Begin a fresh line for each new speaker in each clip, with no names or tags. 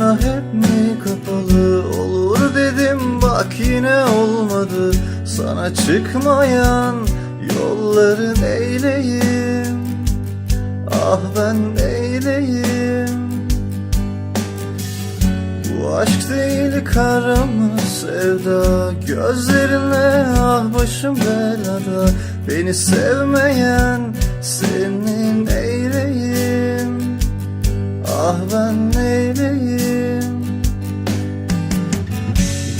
Bana hep mi kapalı Olur dedim bak yine olmadı. Sana çıkmayan yolları neyleyim? Ah ben neyleyim? Bu aşk değil kara mı sevda? Gözlerine ah başım belada. Beni sevmeyen senin neyleyim Ah ben neyleyim?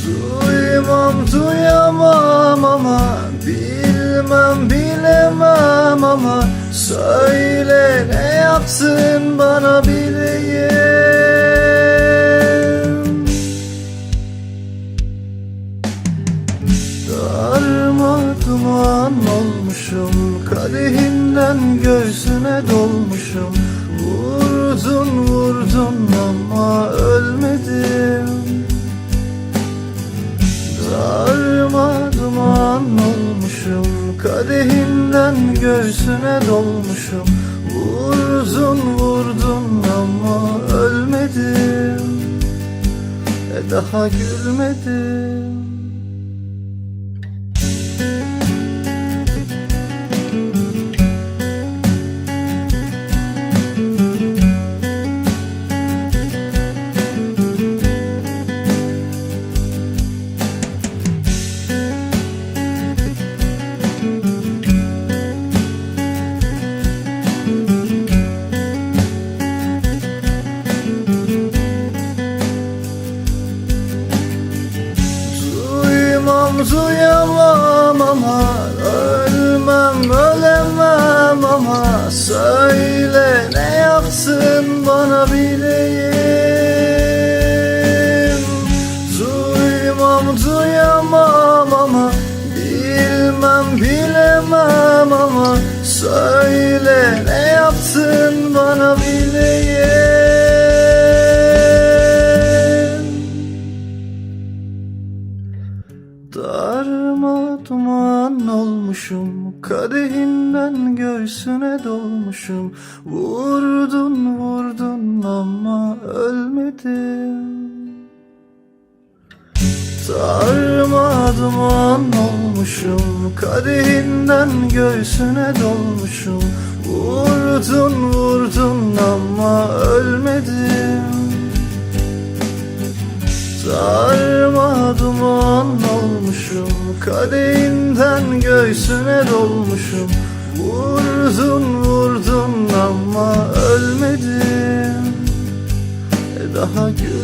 Duymam duyamam ama Bilmem bilemem ama Söyle ne yaptın bana bileyim. Darmaduman olmuşum Kadehinden göğsüne dolmuşum Vurdun vurdun ama ölmedim. Darmaduman olmuşum Kadehinden göğsüne dolmuşum. Vurdun vurdun ama ölmedim. E daha gülmedim ama Ölmem ölemem ama Söyle ne yapsın bana bileyim. Duymam duyamam ama Bilmem bilemem ama Söyle ne yapsın bana bileyim Darma duman olmuşum Kadehinden göğsüne dolmuşum. Vurdun vurdun ama ölmedim. Darma duman olmuşum Kadehinden göğsüne dolmuşum. Vurdun vurdun ama ölmedim olmuşum Kadehinden göğsüne dolmuşum. Vurdun vurdun ama ölmedim. E daha gülmedim